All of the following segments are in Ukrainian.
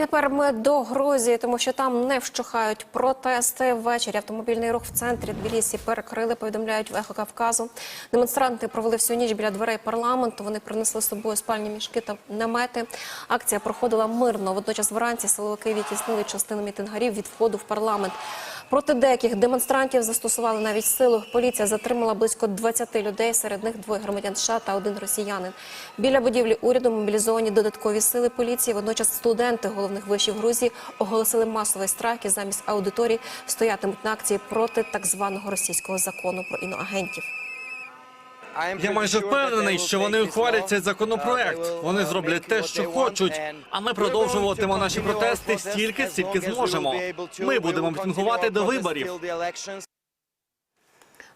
Тепер ми до Грузії, тому що там не вщухають протести. Ввечері автомобільний рух в центрі Тбілісі перекрили, повідомляють в ехо Кавказу. Демонстранти провели всю ніч біля дверей парламенту. Вони принесли з собою спальні мішки та намети. Акція проходила мирно. Водночас вранці силовики відтіснили частину мітингарів від входу в парламент. Проти деяких демонстрантів застосували навіть силу. Поліція затримала близько 20 людей. Серед них двоє громадян США та один росіянин. Біля будівлі уряду мобілізовані додаткові сили поліції. Водночас студенти головних вишів Грузії оголосили масовий страйк і замість аудиторії стоятимуть на акції проти так званого російського закону про іноагентів. Я майже впевнений, що вони ухвалять цей законопроект. Вони зроблять те, що хочуть. А ми продовжуватимемо наші протести стільки, скільки зможемо. Ми будемо мітингувати до виборів.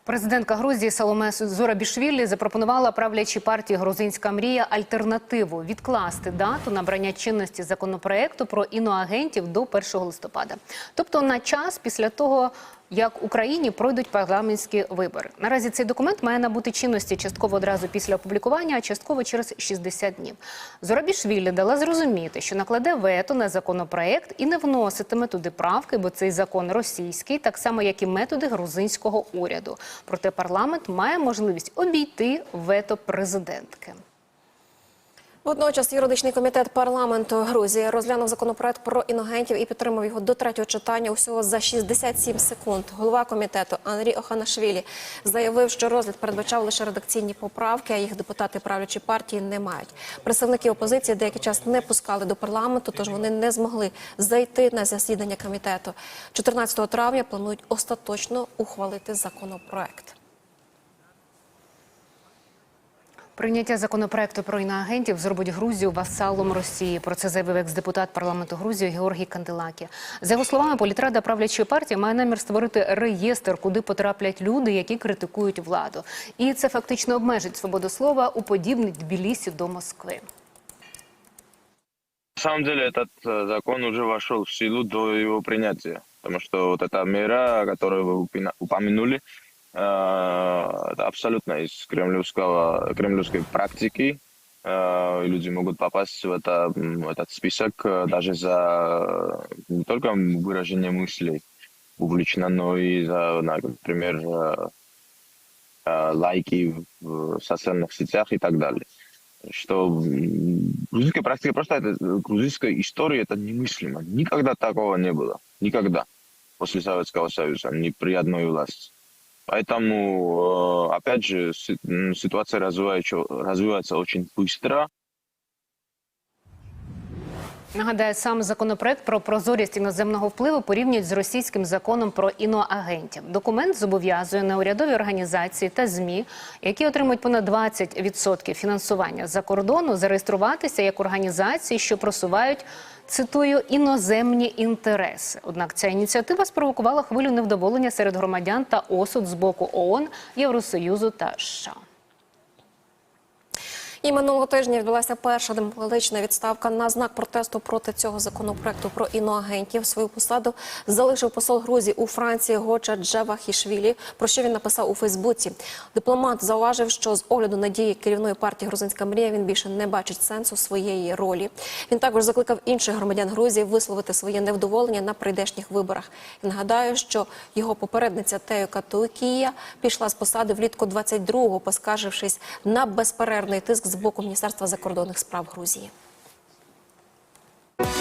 Президентка Грузії Саломе Зорабішвілі запропонувала правлячій партії Грузинська мрія альтернативу відкласти дату набрання чинності законопроекту про іноагентів до 1 листопада, тобто на час після того. Як Україні пройдуть парламентські вибори, наразі цей документ має набути чинності частково одразу після опублікування, а частково через 60 днів. Зорабішвілі дала зрозуміти, що накладе вето на законопроект і не вноситиме туди правки, бо цей закон російський, так само як і методи грузинського уряду. Проте парламент має можливість обійти вето президентки. Водночас юридичний комітет парламенту Грузії розглянув законопроект про іногентів і підтримав його до третього читання усього за 67 секунд. Голова комітету Анрій Оханашвілі заявив, що розгляд передбачав лише редакційні поправки, а їх депутати правлячої партії не мають. Представники опозиції деякий час не пускали до парламенту, тож вони не змогли зайти на засідання комітету. 14 травня планують остаточно ухвалити законопроект. Прийняття законопроекту про іноагентів зробить Грузію васалом Росії. Про це заявив екс-депутат парламенту Грузії Георгій Канделакі. За його словами, політрада правлячої партії має намір створити реєстр, куди потраплять люди, які критикують владу. І це фактично обмежить свободу слова, уподібнить Тбілісі до Москви. На самом деле этот э, закон уже вошел в силу до его принятия, потому что вот эта мера, которую вы упина- упомянули, э, это абсолютно из кремлевского, кремлевской практики. Э, Люди могут попасть в, это, в этот список э, даже за э, не только выражение мыслей публично, но и за, например, лайки в социальных сетях и так далее что грузинская практика просто это грузинская история это немыслимо. Никогда такого не было. Никогда. После Советского Союза, ни при одной власти. Поэтому, э, опять же, си- м, ситуация развивается, развивается очень быстро. Нагадаю, сам законопроект про прозорість іноземного впливу порівнюють з російським законом про іноагентів. Документ зобов'язує неурядові організації та змі, які отримують понад 20% фінансування за кордону, зареєструватися як організації, що просувають. Цитую іноземні інтереси. Однак ця ініціатива спровокувала хвилю невдоволення серед громадян та осуд з боку ООН, Євросоюзу та США. І минулого тижня відбулася перша дипломатична відставка на знак протесту проти цього законопроекту про іноагентів. Свою посаду залишив посол Грузії у Франції Гоча Джевахішвілі, про що він написав у Фейсбуці. Дипломат зауважив, що з огляду на дії керівної партії Грузинська мрія він більше не бачить сенсу своєї ролі. Він також закликав інших громадян Грузії висловити своє невдоволення на прийдешніх виборах. І нагадаю, що його попередниця Тео Катукія пішла з посади влітку 22-го, поскаржившись на безперервний тиск з боку Міністерства закордонних справ Грузії.